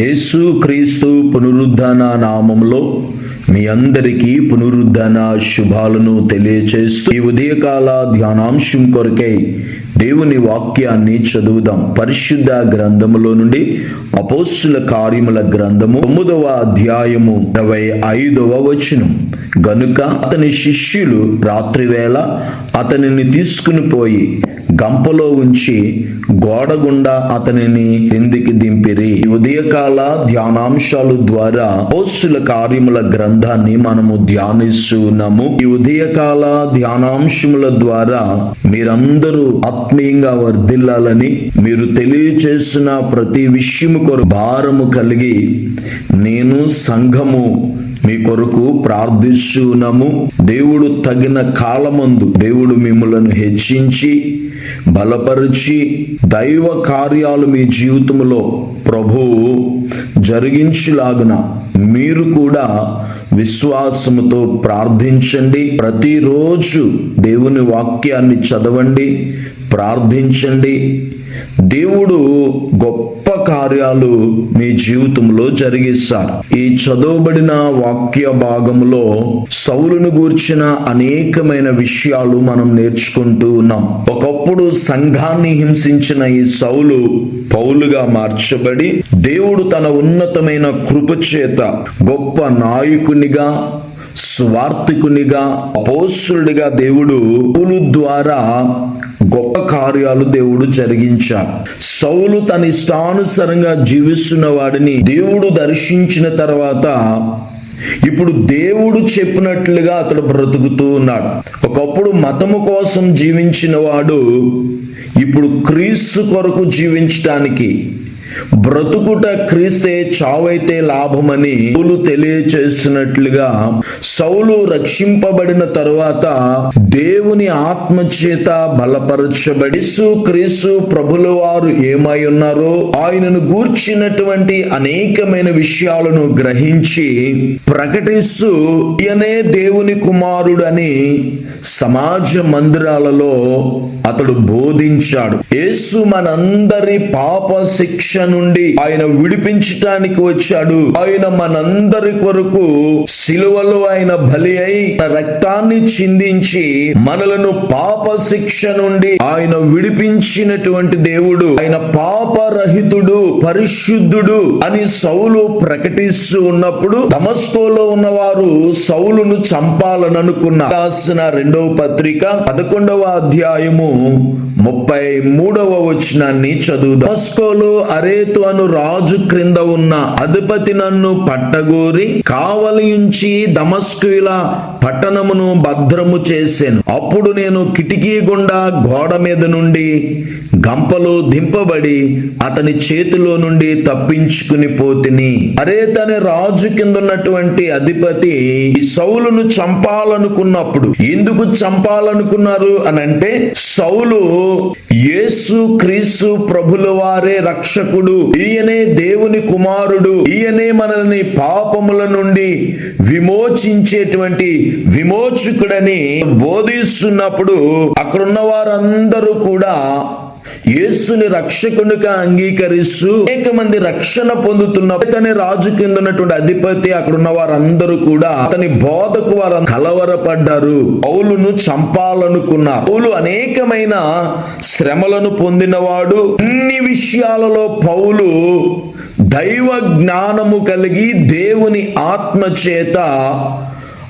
యేసు క్రీస్తు పునరుద్ధరణ నామంలో మీ అందరికీ పునరుద్ధరణ శుభాలను తెలియచేస్తూ ఈ ఉదయకాల ధ్యానాంశం కొరకై దేవుని వాక్యాన్ని చదువుదాం. పరిశుద్ధ గ్రంథములో నుండి అపోస్తుల కార్యముల గ్రంథము తొమ్మిదవ అధ్యాయము ఇరవై ఐదవ వచనం. గనుక అతని శిష్యులు రాత్రివేళ అతనిని తీసుకుని పోయి గంపలో ఉంచి గోడ గుండా అతనిని కిందికి దింపిరి. ఈ ఉదయకాల ధ్యానాంశాలు ద్వారా పోస్టుల కార్యముల గ్రంథాన్ని మనము ధ్యానిస్తున్నాము. ఈ ఉదయకాల ధ్యానాంశముల ద్వారా మీరందరూ ఆత్మీయంగా వర్ధిల్లాలని మీరు తెలియచేసిన ప్రతి విషయము కొరకు భారము కలిగి నేను సంఘము మీ కొరకు ప్రార్థిస్తున్నాము దేవుడు తగిన కాలమందు దేవుడు మిమ్మలను హెచ్చించి బలపరిచి దైవ కార్యాలు మీ జీవితంలో ప్రభువు జరిగించులాగున మీరు కూడా విశ్వాసముతో ప్రార్థించండి. ప్రతిరోజు దేవుని వాక్యాన్ని చదవండి ప్రార్థించండి. దేవుడు గొప్ప కార్యాలు మీ జీవితంలో జరిగిస్తారు. ఈ చదవబడిన వాక్య భాగంలో సౌలును గూర్చిన అనేకమైన విషయాలు మనం నేర్చుకుంటూ ఉన్నాం. ఒకప్పుడు సంఘాన్ని హింసించిన ఈ సౌలు పౌలుగా మార్చబడి దేవుడు తన ఉన్నతమైన కృపచేత గొప్ప నాయకునిగా స్వార్థికునిగా అపోసుడిగా దేవుడు పౌలు ద్వారా గొప్ప కార్యాలు దేవుడు జరిగించాడు. సౌలు తన ఇష్టానుసారంగా జీవిస్తున్న వాడిని దేవుడు దర్శించిన తర్వాత ఇప్పుడు దేవుడు చెప్పినట్లుగా అతడు బ్రతుకుతూ ఉన్నాడు. ఒకప్పుడు మతము కోసం జీవించిన వాడు ఇప్పుడు క్రీస్తు కొరకు జీవించటానికి బ్రతుకుట క్రీస్తే చావైతే లాభమని పౌలు తెలియచేస్తున్నట్లుగా సౌలు రక్షింపబడిన తరువాత దేవుని ఆత్మచేత బలపరచబడి క్రీస్తు ప్రభుల వారు ఏమై ఉన్నారో ఆయనను గూర్చినటువంటి అనేకమైన విషయాలను గ్రహించి ప్రకటిస్తూ ఈయనే దేవుని కుమారుడని సమాజ మందిరాలలో అతడు బోధించాడు. యేసు మనందరి పాప శిక్ష నుండి ఆయన విడిపించటానికి వచ్చాడు. ఆయన మనందరి కొరకు సిలువలో ఆయన బలి అయి రక్తాన్ని చిందించి మనలను పాప శిక్ష నుండి ఆయన విడిపించినటువంటి దేవుడు ఆయన పాపరహితుడు పరిశుద్ధుడు అని సౌలు ప్రకటిస్తూ ఉన్నప్పుడు తమస్కోలో ఉన్నవారు సౌలును చంపాలని అనుకున్న రాసిన రెండవ పత్రిక పదకొండవ అధ్యాయము ముప్పై మూడవ వచనాన్ని చదువు దమస్కోలో అరేతు అను రాజు క్రింద ఉన్న అధిపతి నన్ను పట్టగోరి కావలించి దమస్కుల పట్టణమును భద్రము చేశాను అప్పుడు నేను కిటికీ గుండా గోడ మీద నుండి గంపలో దింపబడి అతని చేతిలో నుండి తప్పించుకుని పోతిని. అరేతనే రాజు కింద ఉన్నటువంటి అధిపతి ఈ సౌలును చంపాలనుకున్నప్పుడు. ఎందుకు చంపాలనుకున్నారు అని అంటే సౌలు యేసు క్రీస్తు ప్రభుల వారే రక్షకుడు. ఈయనే దేవుని కుమారుడు. ఈయనే మనల్ని పాపముల నుండి విమోచించేటువంటి విమోచకుడని బోధిస్తున్నప్పుడు అక్కడున్న వారందరూ కూడా యేసుని రక్షకునిగా అంగీకరిస్తూ అనేక మంది రక్షణ పొందుతున్న అతని రాజు కింద ఉన్నటువంటి అధిపతి అక్కడ ఉన్న వారందరూ కూడా అతని బోధకు వారు కలవరపడ్డారు. పౌలును చంపాలనుకున్నారు. పౌలు అనేకమైన శ్రమలను పొందినవాడు. అన్ని విషయాలలో పౌలు దైవ జ్ఞానము కలిగి దేవుని ఆత్మ చేత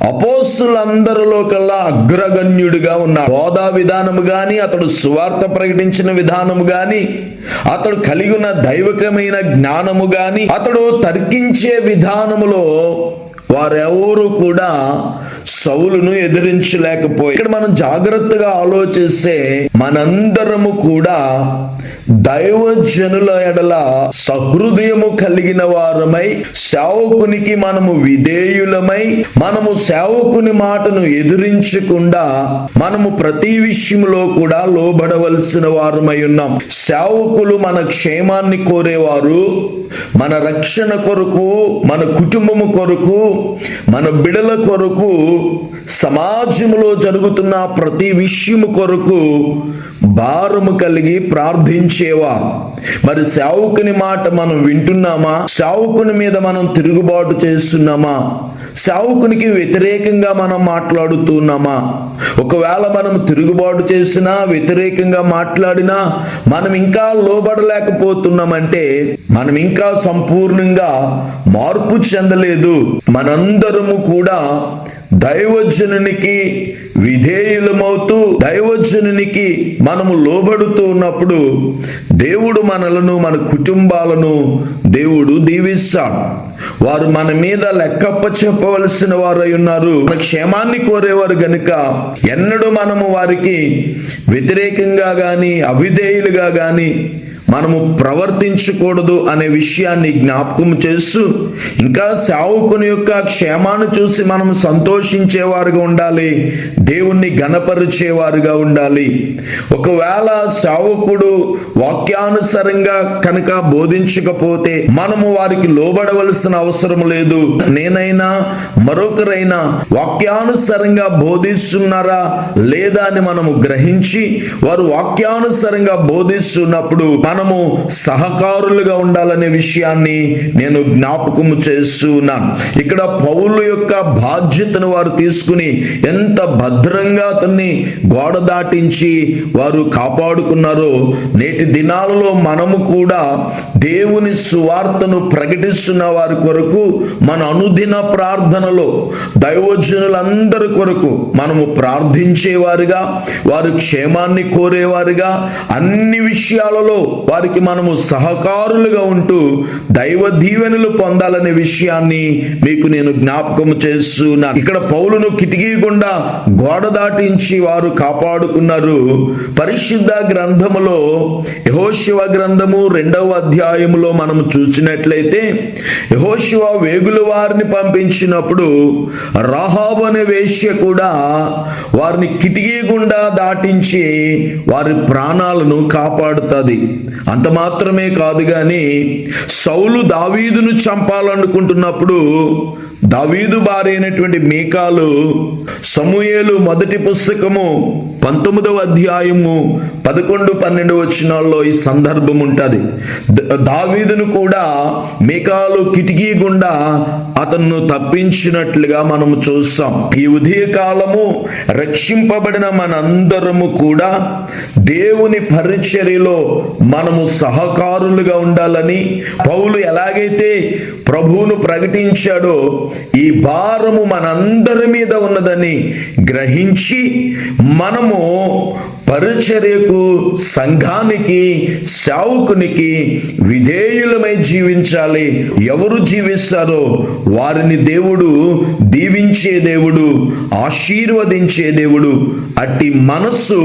అపోస్తులందరిలో కల్లా అగ్రగణ్యుడిగా ఉన్నాడు. హోదా విధానము గాని అతడు సువార్త ప్రకటించిన విధానము గాని అతడు కలిగి ఉన్న దైవకమైన జ్ఞానము గాని అతడు తర్కించే విధానములో వారెవరు కూడా సౌలును ఎదిరించలేకపోయి ఇక్కడ మనం జాగ్రత్తగా ఆలోచిస్తే మనందరము కూడా దైవజనుల ఎడల సహృదయము కలిగిన వారమై సేవకునికి మనము విధేయులమై మనము సేవకుని మాటను ఎదిరించకుండా మనము ప్రతి విషయంలో కూడా లోబడవలసిన వారమై ఉన్నాం. సేవకులు మన క్షేమాన్ని కోరేవారు మన రక్షణ కొరకు మన కుటుంబము కొరకు మన బిడల కొరకు సమాజంలో జరుగుతున్న ప్రతి విషయము కొరకు భారము కలిగి ప్రార్థించేవారు మరి సేవకుని మాట మనం వింటున్నామా? సేవకుని మీద మనం తిరుగుబాటు చేస్తున్నామా? సేవకునికి వ్యతిరేకంగా మనం మాట్లాడుతున్నామా? ఒకవేళ మనం తిరుగుబాటు చేసినా వ్యతిరేకంగా మాట్లాడినా మనం ఇంకా లోబడలేకపోతున్నామంటే మనం ఇంకా సంపూర్ణంగా మార్పు చెందలేదు. మనందరము కూడా దైవజనునికి విధేయులమవుతూ దైవజనునికి మనము లోబడుతూ ఉన్నప్పుడు దేవుడు మనలను మన కుటుంబాలను దేవుడు దీవిస్తాడు. వారు మన మీద లెక్కప్ప చెప్పవలసిన వారు అయి ఉన్నారు. మన క్షేమాన్ని కోరేవారు గనుక ఎన్నడూ మనము వారికి వ్యతిరేకంగా కానీ అవిధేయులుగా కానీ మనము ప్రవర్తించకూడదు అనే విషయాన్ని జ్ఞాపకం చేస్తూ ఇంకా సావుకుని యొక్క క్షేమాన్ని చూసి మనం సంతోషించేవారుగా ఉండాలి దేవుణ్ణి గణపరిచేవారుగా ఉండాలి. ఒకవేళ సావుకుడు వాక్యానుసారంగా కనుక బోధించకపోతే మనము వారికి లోబడవలసిన అవసరం లేదు. నేనైనా మరొకరైనా వాక్యానుసారంగా బోధిస్తున్నారా లేదా అని మనము గ్రహించి వారు వాక్యానుసారంగా బోధిస్తున్నప్పుడు మనము సహకారులుగా ఉండాలనే విషయాన్ని నేను జ్ఞాపకము చేస్తున్నాను ఇక్కడ పౌలు యొక్క బాధ్యతను వారు తీసుకుని ఎంత భద్రంగా అతన్ని గోడ దాటించి వారు కాపాడుకున్నారో నేటి దినాలలో మనము కూడా దేవుని సువార్తను ప్రకటిస్తున్న వారి కొరకు మన అనుదిన ప్రార్థనలో దైవజనులందరి కొరకు మనము ప్రార్థించేవారుగా వారు క్షేమాన్ని కోరేవారుగా అన్ని విషయాలలో వారికి మనము సహకారులుగా ఉంటూ దైవ దీవెనలు పొందాలనే విషయాన్ని మీకు నేను జ్ఞాపకం చేస్తున్నాను. ఇక్కడ పౌలును కిటికీ గుండా గోడ దాటించి వారు కాపాడుకున్నారు. పరిశుద్ధ గ్రంథములో యహోశివ గ్రంథము రెండవ అధ్యాయములో మనము చూసినట్లయితే యహోశివ వేగుల వారిని పంపించినప్పుడు రాహాబు అనే వేశ్య కూడా వారిని కిటికీ గుండా దాటించి వారి ప్రాణాలను కాపాడుతుంది. అంత మాత్రమే కాదు కానీ సౌలు దావీదును చంపాలనుకుంటున్నప్పుడు దావీదు బారైనటువంటి మేకాలు మీకాలు సమూయేలు మొదటి పుస్తకము పంతొమ్మిదవ అధ్యాయము పదకొండు పన్నెండు వచ్చినాల్లో ఈ సందర్భం ఉంటుంది. దావీదును కూడా మీకాలు కిటికీ గుండా అతన్ను తప్పించినట్లుగా మనము చూస్తాం. ఈ ఉదయకాలము రక్షింపబడిన మనందరము కూడా దేవుని పరిచర్యలో మనము సహకారులుగా ఉండాలని పౌలు ఎలాగైతే ప్రభువును ప్రకటించాడో ఈ భారము మనందరి మీద ఉన్నదని గ్రహించి మనము పరిచర్యకు సంఘానికి సేవకునికి విధేయులమై జీవించాలి. ఎవరు జీవిస్తారో వారిని దేవుడు దీవించే దేవుడు ఆశీర్వదించే దేవుడు. అట్టి మనస్సు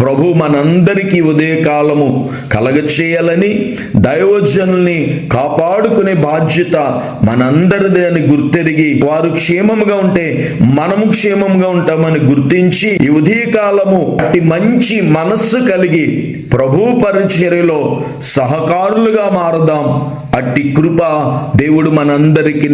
ప్రభు మనందరికీ ఉదయకాలము కలగచేయాలని దైవజనుల్ని కాపాడుకునే బాధ్యత మనందరిది అని గుర్తెరిగి వారు క్షేమంగా ఉంటే మనము క్షేమంగా ఉంటామని గుర్తించి ఈ ఉదయకాలము అట్టి మంచి మనస్సు కలిగి ప్రభు పరిచర్యలో సహకారులుగా మారదాం. అట్టి కృప దేవుడు మనందరికి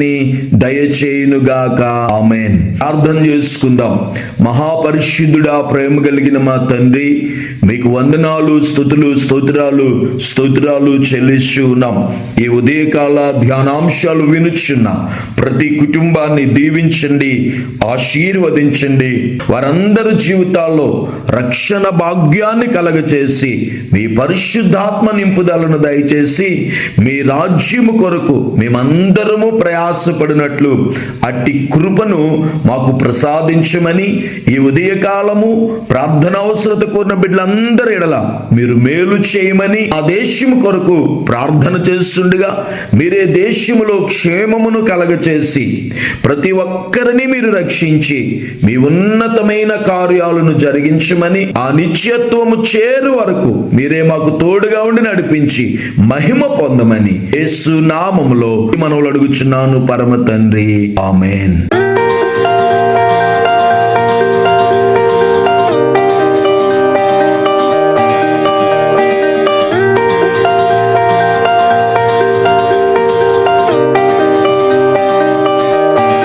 దయచేయునుగాక. ఆమెన్. అర్థం చేసుకుందాం. మహాపరిశుద్ధుడా ప్రేమ కలిగిన మా తండ్రి మీకు వందనాలు స్థుతులు స్తోత్రాలు స్తోత్రాలు చెల్లిస్తూ ఉన్నాం. ఈ ఉదయకాల ధ్యానాంశాలు వినుచున్న ప్రతి కుటుంబాన్ని దీవించండి ఆశీర్వదించండి. వారందరి జీవితాల్లో రక్షణ భాగ్యాన్ని కలగచేసి మీ పరిశుద్ధాత్మ నింపుదలను దయచేసి మీ రాజ్యము కొరకు మేమందరము ప్రయాసపడినట్లు అట్టి కృపను మాకు ప్రసాదించమని ఈ ఉదయకాలము ప్రార్థన అవసరత కోరిన బిడ్డలందరి ఎడల మీరు మేలు చేయమని ఆ దేశము కొరకు ప్రార్థన చేస్తుండగా మీరే దేశములో క్షేమమును కలగచేసి ప్రతి ఒక్కరిని మీరు రక్షించి మీ ఉన్నతమైన కార్యాలను జరిగించమని ఆ నిత్యత్వము చేరు వరకు మీరే మాకు తోడుగా ఉండి నడిపించి మహిమ పొందమని యేసు నామములో మనవులు అడుగుచున్నాను పరమ తండ్రి. ఆమెన్.